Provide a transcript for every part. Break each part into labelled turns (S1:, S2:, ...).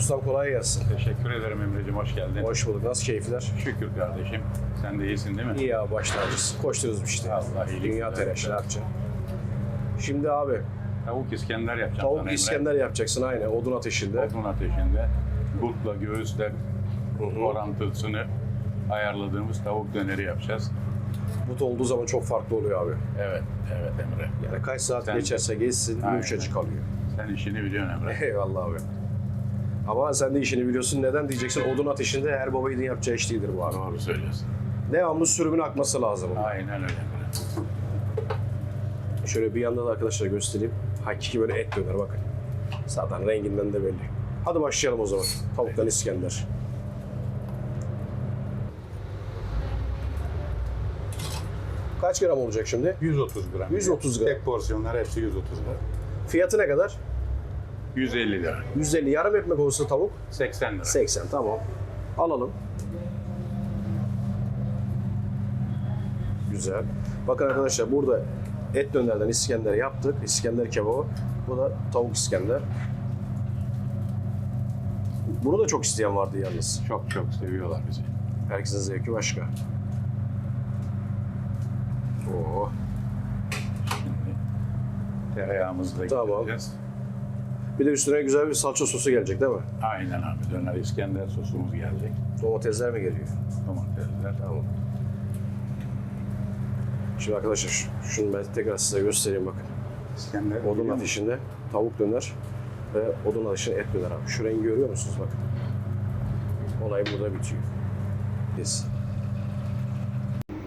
S1: Ustam kolay gelsin.
S2: Teşekkür ederim Emre'cim, hoş geldin.
S1: Hoş bulduk. Nasıl keyifler?
S2: Şükür kardeşim. Sen de iyisin değil mi?
S1: İyi ya başlarız. Koşturuyoruz işte.
S2: Allah iyilik
S1: Dünya
S2: versin.
S1: telaşı ne yapacaksın? Şimdi abi
S2: Tavuk İskender yapacağım sana
S1: tavuk
S2: Emre.
S1: İskender yapacaksın aynı odun ateşinde.
S2: Odun ateşinde butla göğüsle orantısını ayarladığımız tavuk döneri yapacağız.
S1: But olduğu zaman çok farklı oluyor abi.
S2: Evet, evet Emre.
S1: Yani kaç saat
S2: Sen-
S1: geçerse geçsin
S2: Aynen.
S1: yumuşacık kalıyor.
S2: Sen işini biliyorsun Emre.
S1: Eyvallah abi. Ama sen de işini biliyorsun. Neden diyeceksin? Odun ateşinde her baba yiğidin yapacağı iş değildir bu abi.
S2: Doğru söylüyorsun.
S1: Devamlı sürümün akması lazım.
S2: Aynen öyle.
S1: Şöyle bir yanda da arkadaşlara göstereyim. Hakiki böyle et döner bakın. Zaten renginden de belli. Hadi başlayalım o zaman. Tavuktan İskender. Kaç gram olacak şimdi?
S2: 130 gram.
S1: 130 gram.
S2: Tek porsiyonlar hepsi 130 gram.
S1: Fiyatı ne kadar?
S2: 150 lira.
S1: 150 yarım ekmek olursa tavuk
S2: 80 lira.
S1: 80 tamam. Alalım. Güzel. Bakın arkadaşlar burada et dönerden İskender yaptık. İskender kebabı. Bu da tavuk İskender. Bunu da çok isteyen vardı yalnız.
S2: Çok çok seviyorlar bizi.
S1: Herkesin zevki başka. Oo.
S2: Tereyağımızı da
S1: Tamam.
S2: getireceğiz.
S1: Bir de üstüne güzel bir salça sosu gelecek değil mi?
S2: Aynen abi. Döner İskender sosumuz gelecek.
S1: Domatesler mi geliyor?
S2: Domatesler.
S1: Tamam. Şimdi arkadaşlar şu- şunu ben tekrar size göstereyim bakın.
S2: İskender.
S1: Odun ateşinde tavuk döner ve odun ateşinde et döner abi. Şu rengi görüyor musunuz bakın. Olay burada bitiyor. Yes.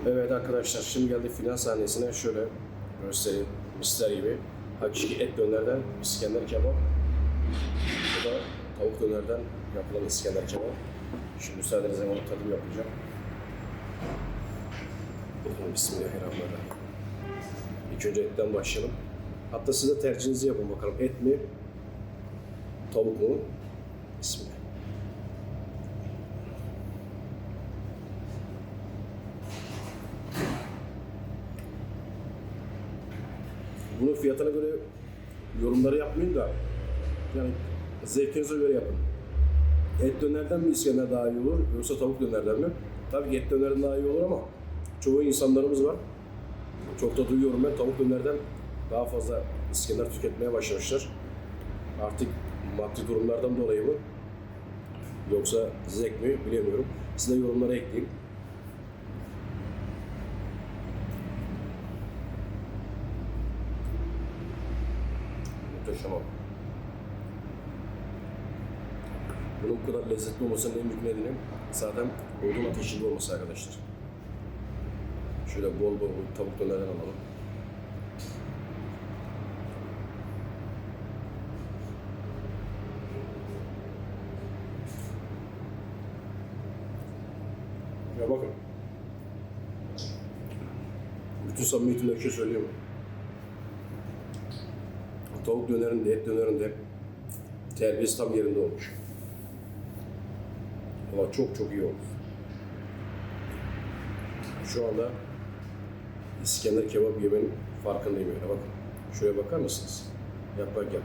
S1: Evet arkadaşlar şimdi geldik final sahnesine şöyle göstereyim mister gibi. Hakiki et dönerden İskender kebap. Bu da tavuk dönerden yapılan İskender kebap. Şimdi müsaadenizle onu tadım yapacağım. Bismillahirrahmanirrahim. İlk önce etten başlayalım. Hatta siz de tercihinizi yapın bakalım. Et mi? Tavuk mu? Bismillah. Bunun fiyatına göre yorumları yapmayın da yani zevkinize göre yapın. Et dönerden mi İskender daha iyi olur yoksa tavuk dönerden mi? Tabii ki et dönerden daha iyi olur ama çoğu insanlarımız var. Çok da duyuyorum ben tavuk dönerden daha fazla İskender tüketmeye başlamışlar. Artık maddi durumlardan dolayı mı? Yoksa zevk mi bilemiyorum. Siz de yorumlara ekleyin. Muhteşem abi. Bunun bu kadar lezzetli olmasının en büyük nedeni zaten odun ateşinde olması arkadaşlar. Şöyle bol bol tavuk dönerden alalım. Ya bakın. Bütün samimiyetimle bir şey söyleyeyim. Bu Tavuk dönerinde, et dönerinde terbiyesi tam yerinde olmuş. Ama çok çok iyi olmuş. Şu anda İskender kebap yemenin farkındayım öyle bakın. Şuraya bakar mısınız? Yaprak yaprak.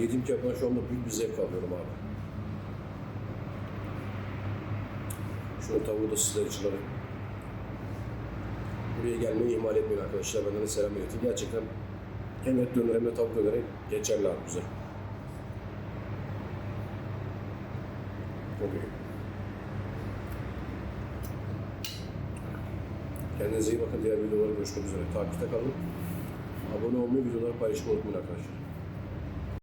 S1: Yediğim kebaptan şu anda büyük bir zevk alıyorum abi. Şunu tavuğu da sizler için alayım. Buraya gelmeyi ihmal etmeyin arkadaşlar. Benden de selam iletin. Gerçekten hem et döner hem de tavuk döneri geçerli abi güzel. Çok. Kendinize iyi bakın. Diğer videolara görüşmek üzere. Takipte kalın. Abone olmayı, videoları paylaşmayı unutmayın arkadaşlar.